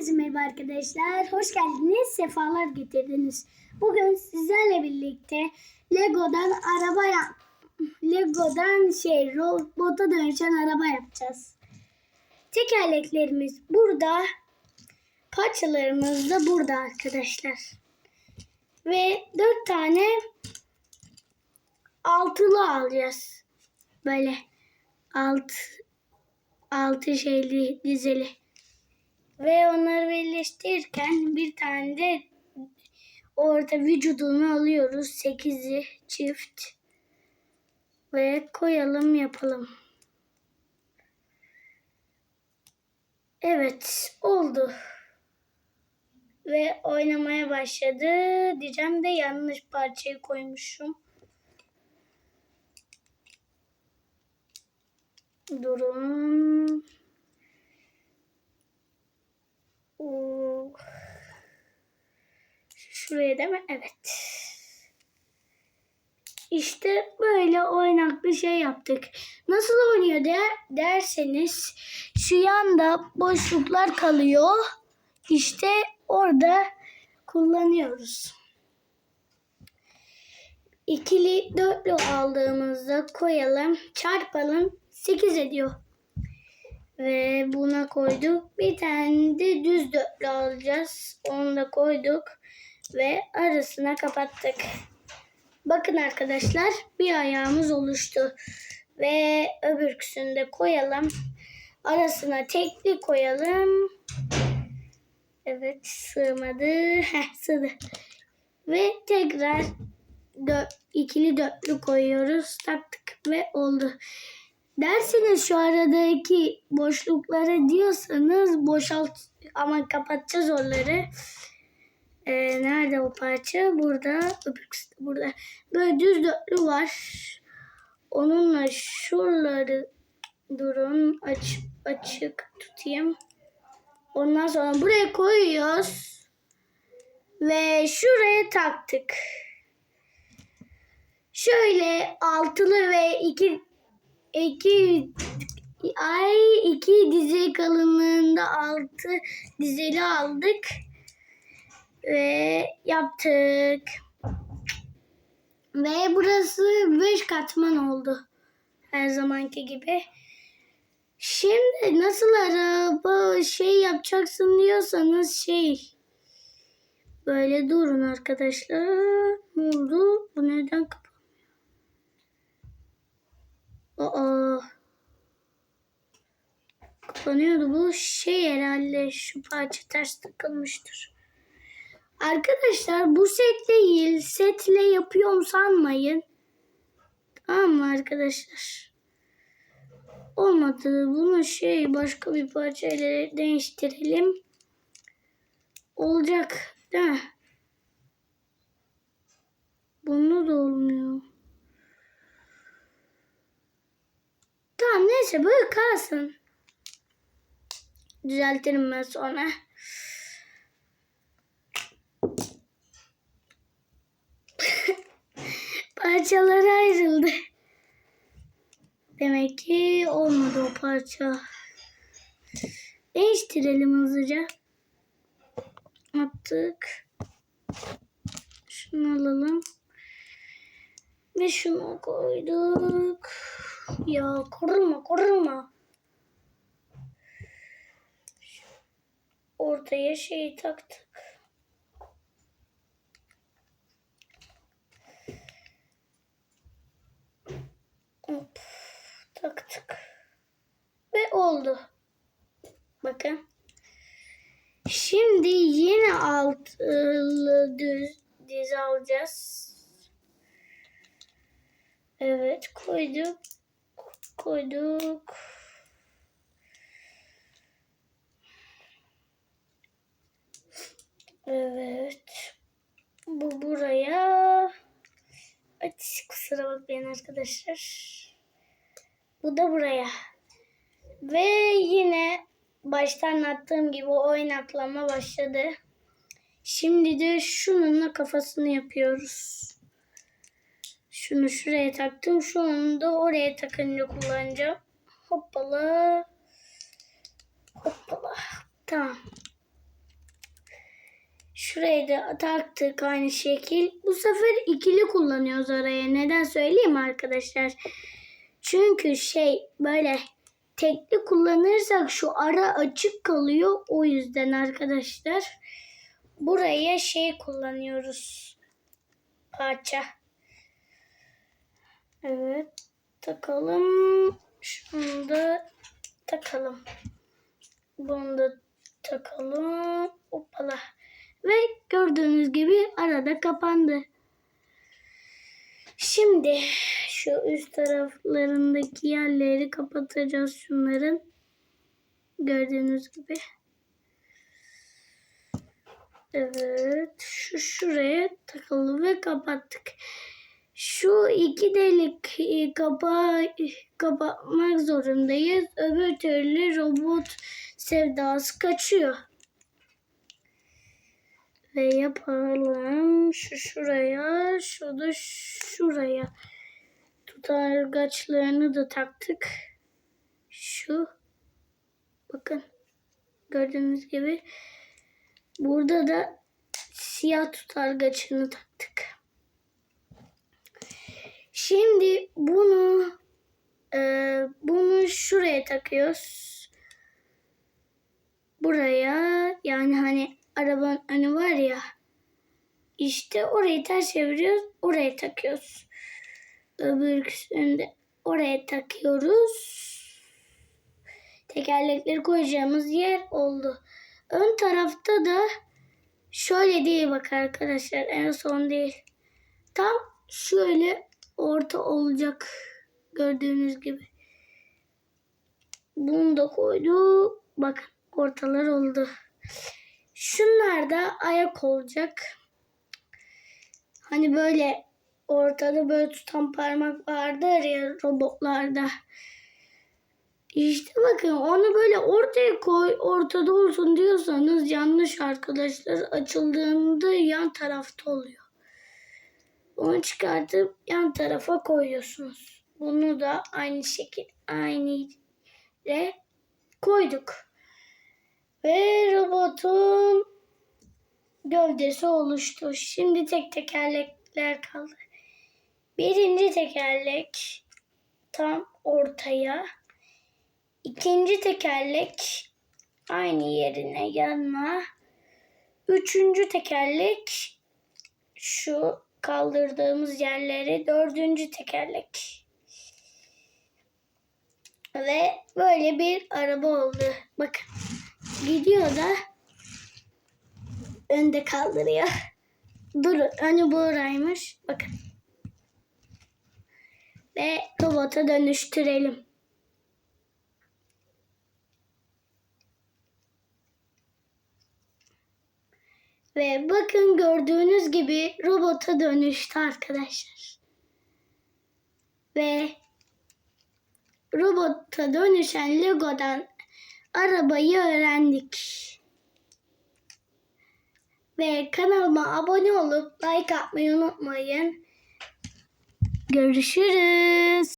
Herkese merhaba arkadaşlar. Hoş geldiniz. Sefalar getirdiniz. Bugün sizlerle birlikte Lego'dan araba yap Lego'dan şey robota dönüşen araba yapacağız. Tekerleklerimiz burada. Parçalarımız da burada arkadaşlar. Ve dört tane altılı alacağız. Böyle alt altı şeyli dizeli. Ve onları birleştirirken bir tane de orada vücudunu alıyoruz. Sekizi çift. Ve koyalım yapalım. Evet oldu. Ve oynamaya başladı. Diyeceğim de yanlış parçayı koymuşum. Durun. Şuraya değil mi? Evet. İşte böyle oynak bir şey yaptık. Nasıl oynuyor der, derseniz şu yanda boşluklar kalıyor. İşte orada kullanıyoruz. İkili dörtlü aldığımızda koyalım, çarpalım 8 ediyor. Ve buna koyduk. Bir tane de düz dörtlü alacağız. Onu da koyduk. Ve arasına kapattık. Bakın arkadaşlar bir ayağımız oluştu. Ve öbürküsünü de koyalım. Arasına tekli koyalım. Evet sığmadı. Heh sığdı. Ve tekrar dört, ikili dörtlü koyuyoruz. Taktık ve oldu. Derseniz şu aradaki boşlukları diyorsanız boşalt ama kapatacağız onları. Ee, nerede o parça? Burada. Öbürküsü burada. Böyle düz dörtlü var. Onunla şuraları durun aç, açık tutayım. Ondan sonra buraya koyuyoruz. Ve şuraya taktık. Şöyle altılı ve iki iki ay iki dizi kalınlığında altı dizeli aldık ve yaptık. Ve burası beş katman oldu. Her zamanki gibi. Şimdi nasıl araba şey yapacaksın diyorsanız şey böyle durun arkadaşlar. Ne oldu? Bu neden kapanmıyor? Aa. Kapanıyordu bu şey herhalde şu parça ters takılmıştır. Arkadaşlar bu set değil. Setle yapıyorum sanmayın. Tamam mı arkadaşlar? Olmadı. Bunu şey başka bir parçayla değiştirelim. Olacak değil mi? Bunu da olmuyor. Tamam neyse böyle kalsın. Düzeltirim ben sonra. Parçalara ayrıldı. Demek ki olmadı o parça. Değiştirelim hızlıca. Attık. Şunu alalım. Ve şunu koyduk. Ya kırılma kırılma. Ortaya şeyi taktık. Hop, taktık. Ve oldu. Bakın. Şimdi yine altılı düz diz alacağız. Evet koyduk. Koyduk. Evet. Bu buraya. Ay, kusura bakmayın arkadaşlar. Bu da buraya. Ve yine başta anlattığım gibi oynaklama başladı. Şimdi de şununla kafasını yapıyoruz. Şunu şuraya taktım. Şunu da oraya takınca kullanacağım. Hoppala. Hoppala. Tamam. Şuraya da taktık aynı şekil. Bu sefer ikili kullanıyoruz araya. Neden söyleyeyim arkadaşlar? Çünkü şey böyle tekli kullanırsak şu ara açık kalıyor. O yüzden arkadaşlar buraya şey kullanıyoruz. Parça. Evet. Takalım. Şunu da takalım. Bunu da takalım. Hoppala. Ve gördüğünüz gibi arada kapandı. Şimdi şu üst taraflarındaki yerleri kapatacağız şunların. Gördüğünüz gibi. Evet. Şu şuraya takılı ve kapattık. Şu iki delik e, kapa kapatmak zorundayız. Öbür türlü robot sevdası kaçıyor. Ve yapalım. Şu şuraya, şu da şuraya. Tutargaçlarını da taktık. Şu. Bakın. Gördüğünüz gibi. Burada da siyah tutargaçını taktık. Şimdi bunu e, bunu şuraya takıyoruz. Buraya yani hani arabanın önü var ya işte orayı ters çeviriyoruz. Oraya takıyoruz. Öbür de oraya takıyoruz. Tekerlekleri koyacağımız yer oldu. Ön tarafta da şöyle değil bak arkadaşlar en son değil. Tam şöyle orta olacak gördüğünüz gibi. Bunu da koydu. Bakın ortalar oldu. Şunlar da ayak olacak. Hani böyle ortada böyle tutan parmak vardır ya robotlarda. İşte bakın onu böyle ortaya koy, ortada olsun diyorsanız yanlış arkadaşlar. Açıldığında yan tarafta oluyor. Onu çıkartıp yan tarafa koyuyorsunuz. Bunu da aynı şekil aynı yere koyduk. Ve robotun gövdesi oluştu. Şimdi tek tekerlekler kaldı. Birinci tekerlek tam ortaya. İkinci tekerlek aynı yerine yanına. Üçüncü tekerlek şu kaldırdığımız yerleri dördüncü tekerlek. Ve böyle bir araba oldu. Bakın gidiyor da önde kaldırıyor. Dur önü buraymış. Bakın. Ve robota dönüştürelim. Ve bakın gördüğünüz gibi robota dönüştü arkadaşlar. Ve robota dönüşen Lego'dan arabayı öğrendik. Ve kanalıma abone olup like atmayı unutmayın. Görüşürüz.